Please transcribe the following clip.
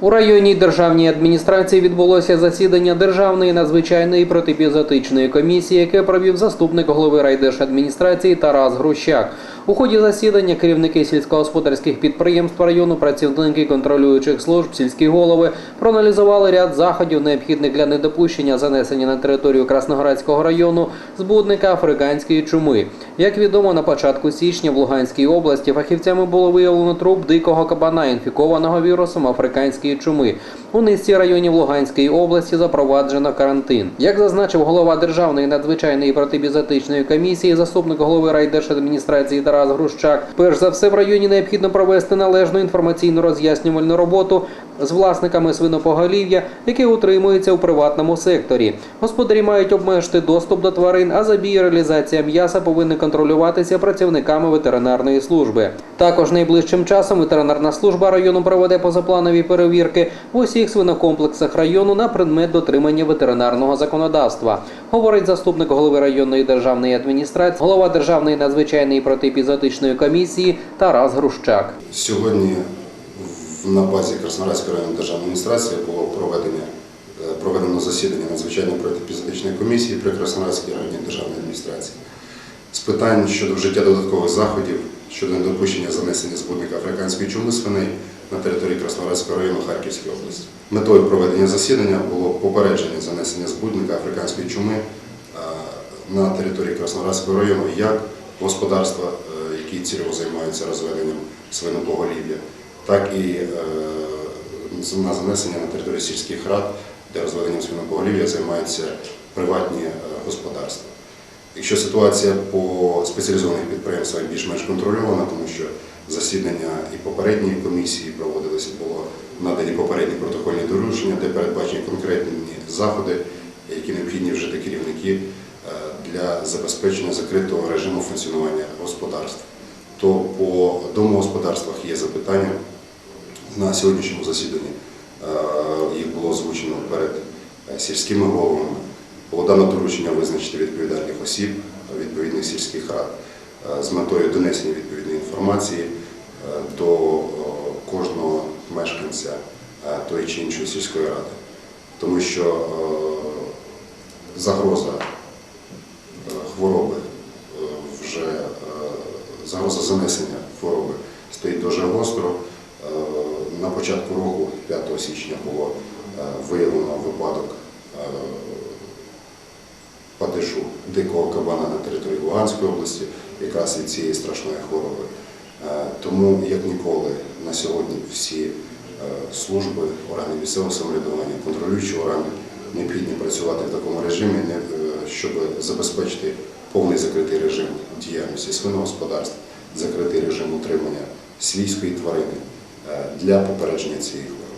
У районній державній адміністрації відбулося засідання Державної надзвичайної протипізотичної комісії, яке провів заступник голови райдержадміністрації Тарас Грущак. У ході засідання керівники сільськогосподарських підприємств району, працівники контролюючих служб, сільські голови проаналізували ряд заходів, необхідних для недопущення занесення на територію Красноградського району збудника африканської чуми. Як відомо, на початку січня в Луганській області фахівцями було виявлено труп дикого кабана, інфікованого вірусом африканської чуми. У низці районів Луганської області запроваджено карантин. Як зазначив голова Державної надзвичайної протибізотичної комісії, заступник голови райдержадміністрації Тарас Грущак, перш за все в районі необхідно провести належну інформаційну роз'яснювальну роботу з власниками свинопоголів'я, які утримуються у приватному секторі. Господарі мають обмежити доступ до тварин, а забій реалізація м'яса повинні контролюватися працівниками ветеринарної служби. Також найближчим часом ветеринарна служба району проведе позапланові перевірки в усіх свинокомплексах району на предмет дотримання ветеринарного законодавства, говорить заступник голови районної державної адміністрації, голова Державної надзвичайної протиепізотичної комісії Тарас Грущак. Сьогодні на базі Краснодарської районної державної адміністрації було проведення, е, проведено засідання надзвичайної протипізотичної комісії при Краснодарській районній державній адміністрації з питань щодо вжиття додаткових заходів щодо недопущення занесення збудника африканської чуми свиней на території Краснодарського району Харківської області. Метою проведення засідання було попередження занесення збудника африканської чуми е, на території Краснодарського району як господарства, е, які цільово займаються розведенням свинопоголів'я, так і е, на занесення на території сільських рад, де розведенням свинопоголів'я займаються приватні господарства. Якщо ситуація по спеціалізованих підприємствах більш-менш контрольована, тому що засідання і попередньої комісії проводилися, було надані попередні протокольні доручення, де передбачені конкретні заходи, які необхідні вжити керівники е, для забезпечення закритого режиму функціонування господарств. То по домогосподарствах є запитання. На сьогоднішньому засіданні е, їх було озвучено перед е, сільськими головами. Було дано доручення визначити відповідальних осіб відповідних сільських рад е, з метою донесення відповідної інформації е, до е, кожного мешканця тої чи іншої сільської ради. Тому що загроза хвороби вже загроза занесення хвороби стоїть дуже гостро. На початку року, 5 січня, було виявлено випадок е, дикого кабана на території Луганської області, якраз від цієї страшної хвороби. Е, Тому, як ніколи, на сьогодні всі е, служби, органи місцевого самоврядування, контролюючі органи необхідні працювати в такому режимі, е, щоб забезпечити повний закритий режим діяльності свиногосподарств, закритий режим утримання свійської тварини для попередження цієї хвороби.